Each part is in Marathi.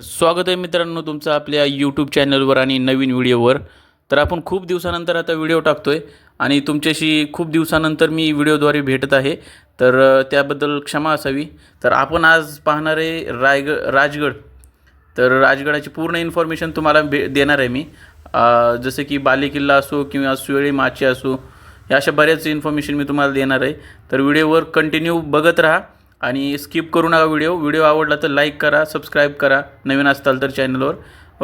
स्वागत आहे मित्रांनो तुमचं आपल्या यूट्यूब चॅनलवर आणि नवीन व्हिडिओवर तर आपण खूप दिवसानंतर आता व्हिडिओ टाकतो आहे आणि तुमच्याशी खूप दिवसानंतर मी व्हिडिओद्वारे भेटत आहे. तर त्याबद्दल क्षमा असावी. तर आपण आज पाहणार आहे रायगड राजगड. तर राजगडाची पूर्ण इन्फॉर्मेशन तुम्हाला भे देणार आहे मी. जसं की बालेकिल्ला असो किंवा सुवेळी माची असो या अशा बऱ्याच इन्फॉर्मेशन मी तुम्हाला देणार आहे. तर व्हिडिओवर कंटिन्यू बघत राहा आणि स्किप करू नका व्हिडिओ. व्हिडिओ आवडला तर लाईक करा सबस्क्राईब करा. नवीन असताल तर चॅनलवर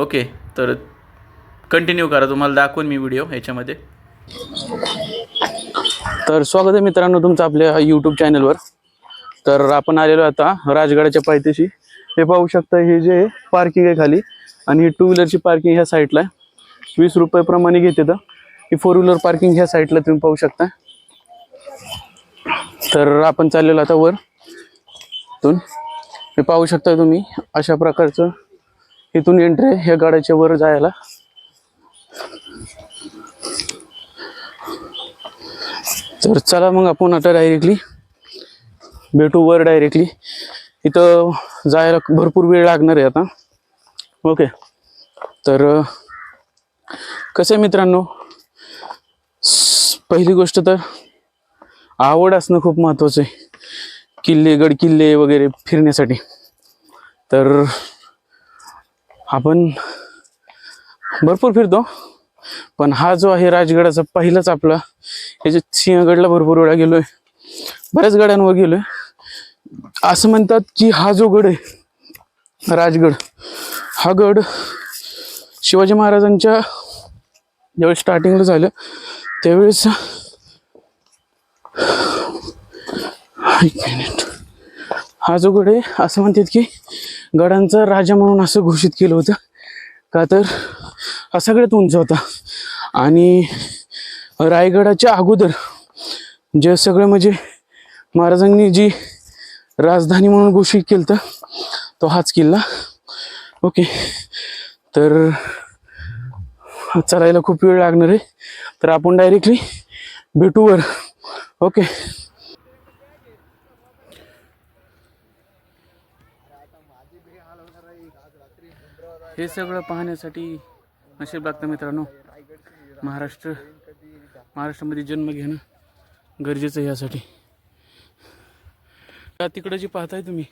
ओके तर कंटिन्यू करा. तुम्हाला दाखवून मी व्हिडिओ ह्याच्यामध्ये. तर स्वागत आहे मित्रांनो तुमचं आपल्या यूट्यूब चॅनलवर तर आपण आलेलो आता राजगडाच्या पायथ्याशी. हे पाहू शकता हे जे पार्किंग आहे खाली आणि टू व्हीलरची पार्किंग ह्या साईडला आहे वीस रुपयाप्रमाणे घेते तर. ही फोर व्हीलर पार्किंग ह्या साईडला तुम्ही पाहू शकता. तर आपण चाललेलो आता वर. इथून. हे पाहू शकता तुम्ही अशा प्रकारचं इथून एंट्री आहे ह्या गाड्याच्या वर जायला. तर चला मग आपण आता डायरेक्टली भेटू वर डायरेक्टली इथं जायला भरपूर वेळ लागणार आहे आता. ओके तर कसं आहे मित्रांनो? पहिली गोष्ट तर आवड असणं खूप महत्त्वाचं आहे. किल्ले गड किल्ले वगैरे फिरण्यासाठी. तर आपण भरपूर फिरतो पण हा जो आहे राजगडाचा पहिलाच आपला याच्यात सिंहगडला भरपूर वेळा गेलो आहे बऱ्याच गड्यांवर आहे असं म्हणतात की हा जो गड आहे राजगड हा गड शिवाजी महाराजांच्या ज्यावेळेस स्टार्टिंगला झालं त्यावेळेस एक हा जो गड आहे असं म्हणतात की गडांचा राजा म्हणून असं घोषित केलं होतं. का तर हा सगळ्यात उंच होता. आणि रायगडाच्या अगोदर जे सगळं म्हणजे महाराजांनी जी राजधानी म्हणून घोषित केलं होतं तो हाच किल्ला. ओके. तर चालायला खूप वेळ लागणार आहे. तर आपण डायरेक्टली भेटूवर. ओके हे सगळं पाहण्यासाठी नशीब लागतं मित्रांनो. महाराष्ट्र महाराष्ट्रामध्ये जन्म घेणं गरजेचं आहे यासाठी. का तिकडं जे पाहताय तुम्ही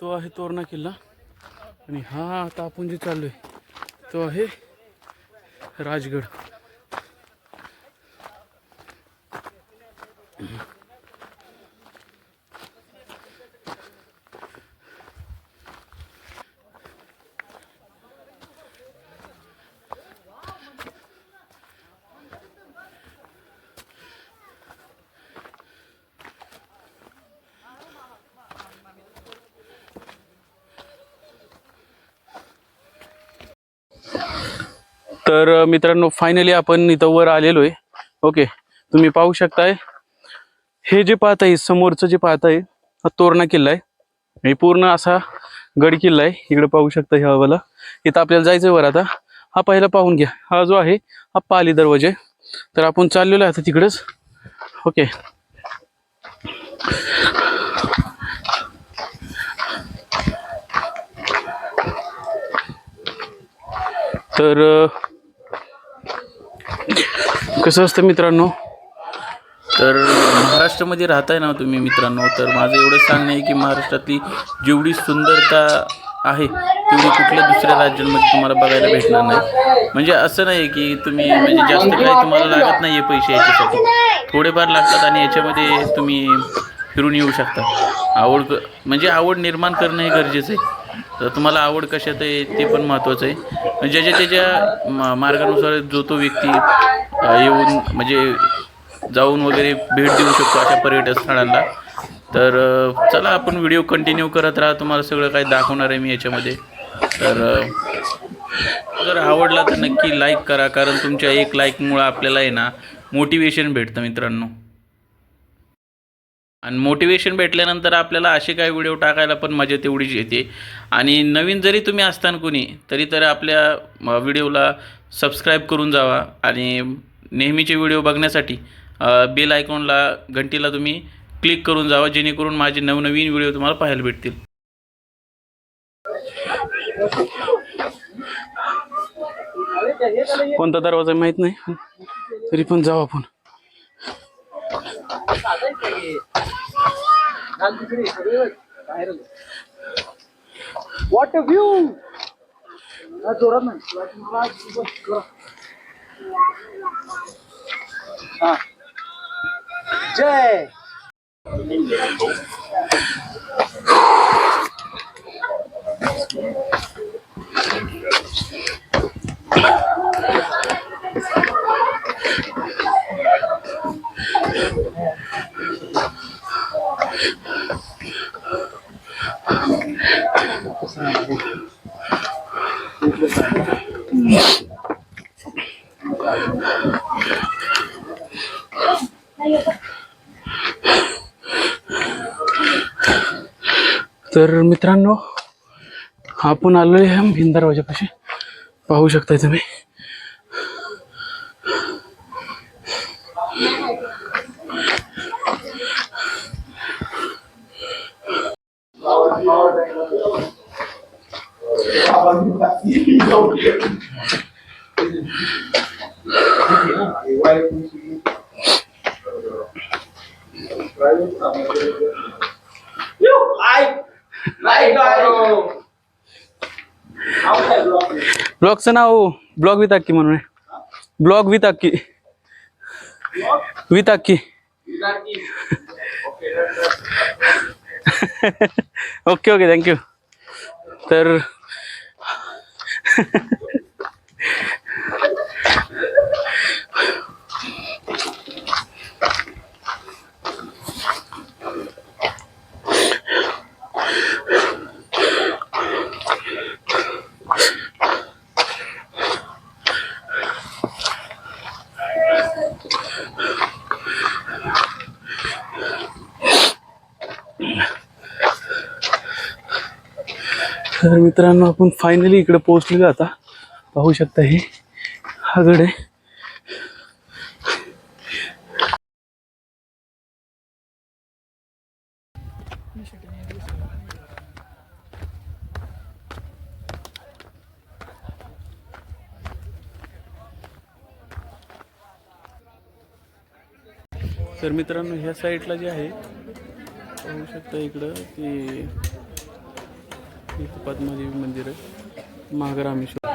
तो आहे तोरणा किल्ला. आणि हा आता आपण जे चाललोय तो आहे राजगड. तर मित्रांनो फायनली आपण इथं वर आलेलो आहे. ओके तुम्ही पाहू शकताय. हे जे पाहताय समोरचं जे पाहताय हा तोरणा किल्ला आहे. हे पूर्ण असा गड किल्ला आहे. इकडे पाहू शकता ह्या हवाला इथं आपल्याला जायचं वर आता. हा पहिला पाहून घ्या. हा जो आहे हा पाली दरवाजा आहे. तर आपण चाललेलो आहे आता तिकडंच. ओके तर कसं असतं मित्रांनो? तर महाराष्ट्रामध्ये राहताय ना तुम्ही मित्रांनो तर माझं एवढं सांगणं आहे की महाराष्ट्रातली जेवढी सुंदरता आहे तेवढी कुठल्या दुसऱ्या राज्यांमध्ये तुम्हाला बघायला भेटणार नाही. म्हणजे असं नाही की तुम्ही म्हणजे जास्त काही तुम्हाला लागत नाही आहे पैसे याच्यासाठी. थोडेफार लागतात आणि याच्यामध्ये तुम्ही फिरून येऊ शकता. आवड क- म्हणजे आवड निर्माण करणं हे गरजेचं आहे. तर तुम्हाला आवड कशात आहे ते पण महत्त्वाचं आहे. म्हणजे ज्याच्या त्याच्या मा- मार्गानुसार जो तो व्यक्ती येऊन म्हणजे जाऊन वगैरे भेट देऊ शकतो अशा पर्यटन स्थळांना. तर चला आपण व्हिडिओ कंटिन्यू करत राहा. तुम्हाला सगळं काही दाखवणार आहे मी याच्यामध्ये. तर जर आवडला तर नक्की लाईक करा. कारण तुमच्या एक लाईकमुळं आपल्याला आहे ना मोटिवेशन भेटतं मित्रांनो. आणि मोटिवेशन भेटल्यानंतर आपल्याला असे काही व्हिडिओ टाकायला पण मजा तेवढीच येते. आणि नवीन जरी तुम्ही असताना कोणी तरी तर आपल्या व्हिडिओला सबस्क्राईब करून जावा. आणि नेहमीचे व्हिडिओ बघण्यासाठी बेल आयकॉनला घंटीला तुम्ही क्लिक करून जावा जेणेकरून माझे नवनवीन व्हिडिओ तुम्हाला पाहायला भेटतील. कोणता दरवाजा माहीत नाही. तरी पण जाऊ आपण. वॉट अ व्ह्यू जोरात नाही हा. जय तर मित्रांनो आपण आलोय आहे भिन दरवाजापाशी. पाहू शकताय तुम्ही. ब्लॉगचं नाव ब्लॉग विथ अक्की म्हणून blog with Akki with Akki okay okay thank you तर तर मित्रांनो आपण फायनली इकडे पोहोचलेलो आता. पाहू शकता हे हा गड आहे तर मित्रांनो ह्या साईडला जे आहे पाहू शकता इकडं ते इथं पद्मादेवी मंदिर आहे. महागरामेश्वर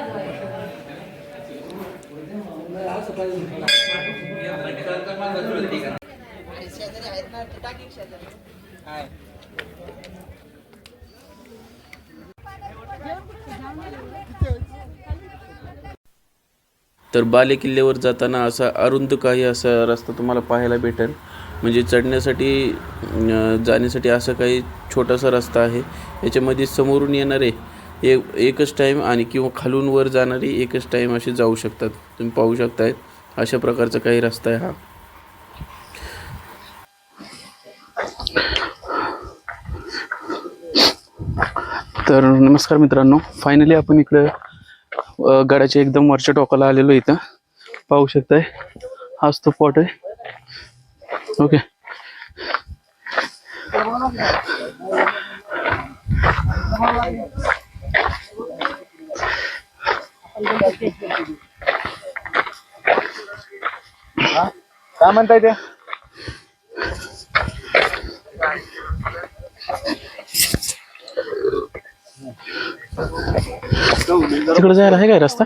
तर बाले किल्ल्यावर जाताना असा अरुंद काही असा रस्ता तुम्हाला पाहायला भेटेल. म्हणजे चढण्यासाठी जाण्यासाठी असा काही छोटासा रस्ता आहे. याच्यामध्ये समोरून येणारे ए एकच टाईम आणि किंवा खालून वर जाणारी एकच टाईम असे जाऊ शकतात. तुम्ही पाहू शकताय अशा प्रकारचा काही रस्ता आहे हा. तर नमस्कार मित्रांनो. फायनली आपण इकडं गडाच्या एकदम वरच्या टोकाला आलेलो इथं. पाहू शकताय. हाच तो पॉट आहे. ओके काय म्हणताय ते? तिकडे जायला आहे काय रस्ता?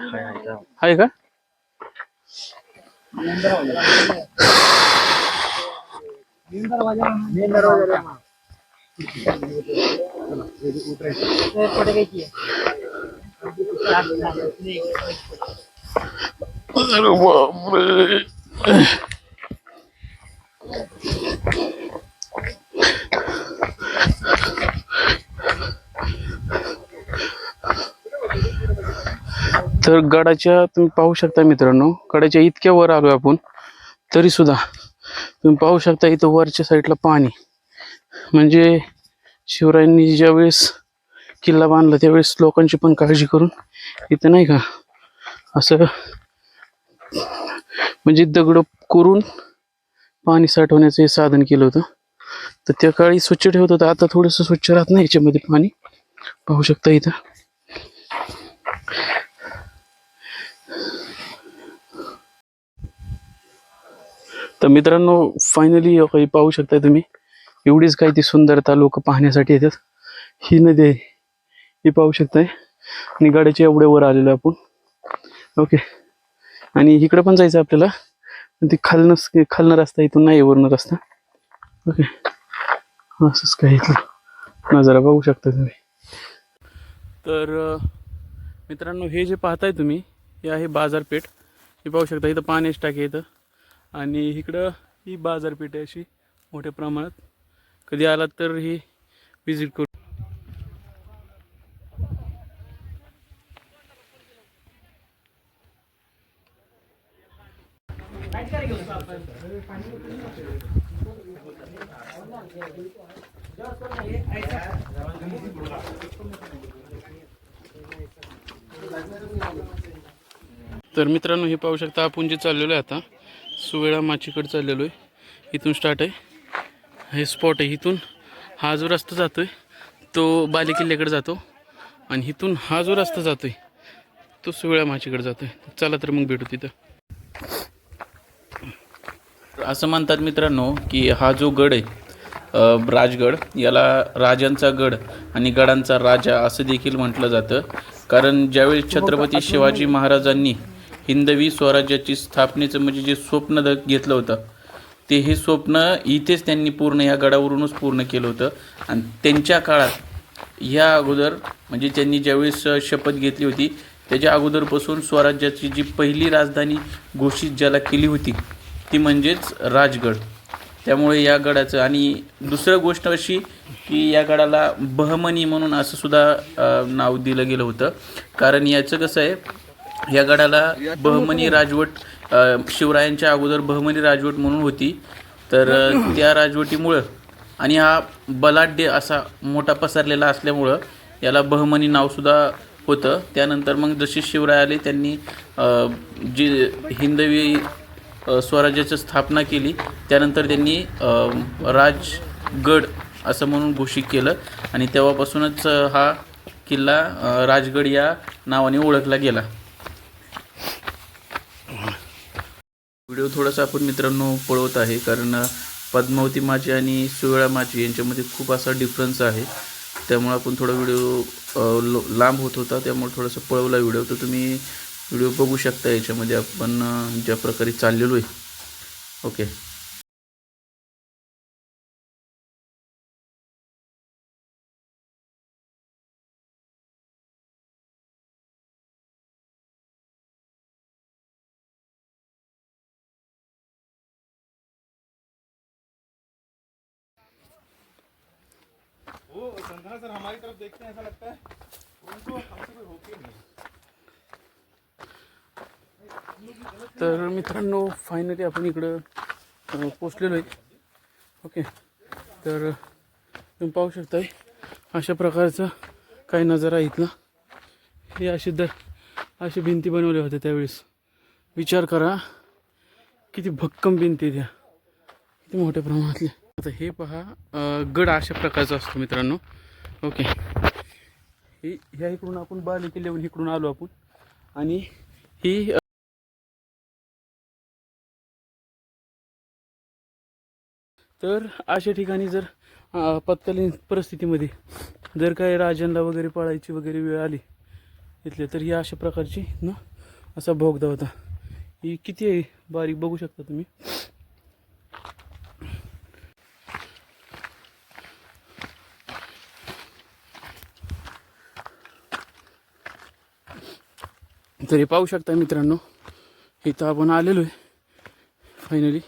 आहे का? तर गडाच्या तुम्ही पाहू शकता मित्रांनो गडाच्या इतक्या वर आलो आपण तरी सुद्धा तुम्ही पाहू शकता इथं वरच्या साईडला पाणी. म्हणजे शिवरायांनी ज्यावेळेस किल्ला बांधला त्यावेळेस लोकांची पण काळजी करून इथं नाही का असं म्हणजे दगड करून पाणी साठवण्याचं हे साधन केलं होतं. तर त्या काळी स्वच्छ ठेवत होतं. आता थोडंसं स्वच्छ राहत नाही याच्यामध्ये पाणी. पाहू शकता इथं. तर मित्रांनो फायनली काही पाहू शकता तुम्ही. एवढीच काही ती सुंदरता लोक पाहण्यासाठी येतात. ही नदी आहे. ही पाहू शकताय. आणि गाड्याच्या एवढे वर आलेलो आपण. ओके. आणि इकडं पण जायचं आपल्याला. ते ती खालनं खालनं रस्ता इथून नाही आहे, वरनं रस्ता. ओके. असंच काही इथलं नजारा बघू शकता तुम्ही. तर मित्रांनो हे जे पाहताय तुम्ही हे आहे बाजारपेठ. हे पाहू शकता इथं पाण्याची टाकी आहे इथं. आणि इकडं ही बाजारपेठ आहे अशी मोठ्या प्रमाणात. कधी आलात तर ही विजिट करू. तर मित्रांनो हे पाहू शकता आपण जे चाललेलो आहे आता सुवेळा माचीकडे चाललेलो आहे. इथून स्टार्ट आहे. हे स्पॉट आहे इथून. हा जो रस्ता जातो आहे तो बालेकिल्ल्याकडे जातो. आणि इथून हा जो रस्ता जातो आहे तो सुवेळा माचीकडे जातो आहे चला तर मग भेटू तिथं. असं म्हणतात मित्रांनो की हा जो गड आहे राजगड याला राजांचा गड आणि गडांचा राजा असं देखील म्हटलं जातं. कारण ज्यावेळी छत्रपती शिवाजी महाराजांनी हिंदवी स्वराज्याची स्थापनेचं म्हणजे जे स्वप्न घेतलं होतं ते हे स्वप्न इथेच त्यांनी पूर्ण या गडावरूनच पूर्ण केलं होतं. आणि त्यांच्या काळात या अगोदर म्हणजे त्यांनी ज्यावेळेस शपथ घेतली होती त्याच्या अगोदरपासून स्वराज्याची जी पहिली राजधानी घोषित ज्याला केली होती ती म्हणजेच राजगड. त्यामुळे या गडाचं आणि दुसरं गोष्ट अशी की या गडाला बहमनी म्हणून असंसुद्धा नाव दिलं गेलं होतं. कारण याचं कसं आहे या गडाला बहमनी राजवट शिवरायांच्या अगोदर बहमनी राजवट म्हणून होती. तर त्या राजवटीमुळं आणि हा बलाढ्य असा मोठा पसरलेला असल्यामुळं याला बहमनी नावसुद्धा होतं. त्यानंतर मग जसे शिवराय आले त्यांनी जी हिंदवी स्वराज्याची स्थापना केली त्यानंतर त्यांनी राजगड असं म्हणून घोषित केलं आणि तेव्हापासूनच हा किल्ला राजगड या नावाने ओळखला गेला. व्हिडिओ थोडासा आपण मित्रांनो पळवत आहे. कारण पद्मावती माची आणि सुवेळा माची यांच्यामध्ये खूप असा डिफरन्स आहे. त्यामुळे आपण थोडा व्हिडिओ लो- लांब होत होता. त्यामुळे थोडासा पळवला व्हिडिओ. तर तुम्ही व्हिडिओ बघू शकता याच्यामध्ये आपण ज्या प्रकारे चाललेलो आहे. ओके. वंदना सर हमारी तरफ देखते हैं ऐसा लगता है उनको हमसे कोई होती नहीं तर मित्रांनो फायनली आपण इकडं पोचलेलो आहे. ओके तर तुम्ही पाहू शकताय अशा प्रकारचा काही नजारा इथला. हे अशी द अशी भिंती बनवल्या होत्या त्यावेळेस. विचार करा किती भक्कम भिंती त्या. किती मोठ्या प्रमाणातल्या. आता हे पहा गड अशा प्रकारचा असतो मित्रांनो. ओके. ही ह्या इकडून आपण बाली किल्ल्यावरून इकडून आलो आपण. आणि ही तर अशा ठिकाणी जर आपत्कालीन परिस्थितीमध्ये जर काही राजांना वगैरे पळायची वगैरे वेळ आली इथले तर ही अशा प्रकारची ना असा भोगदा होता. ही किती आहे? बारीक बघू शकता तुम्ही. तरी पाहू शकता मित्रांनो. इथं आपण आलेलो आहे फायनली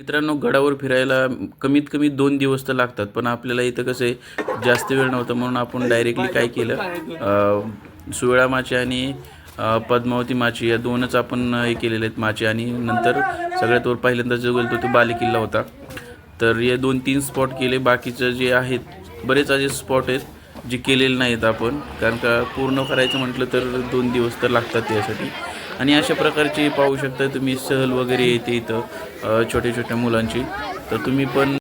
मित्रांनो गडावर फिरायला कमीत कमी दोन दिवस तर लागतात पण आपल्याला इथं कसं आहे जास्त वेळ नव्हता म्हणून आपण डायरेक्टली काय केलं? सुवेळा माची आणि पद्मावती माची या दोनच आपण हे केलेले आहेत माची आणि नंतर सगळ्यात वर पहिल्यांदा जो गेलो तो बाले किल्ला होता. तर हे दोन तीन स्पॉट केले बाकीचं जे आहेत बरेच असे स्पॉट आहेत. जे केलेले नाहीत आपण कारण का पूर्ण करायचं म्हटलं तर दोन दिवस तर लागतात यासाठी आणि अशा प्रकारची पाहू शकता तुम्ही सहल वगैरे येते इथं छोट्या छोट्या मुलांची. तर तुम्ही पण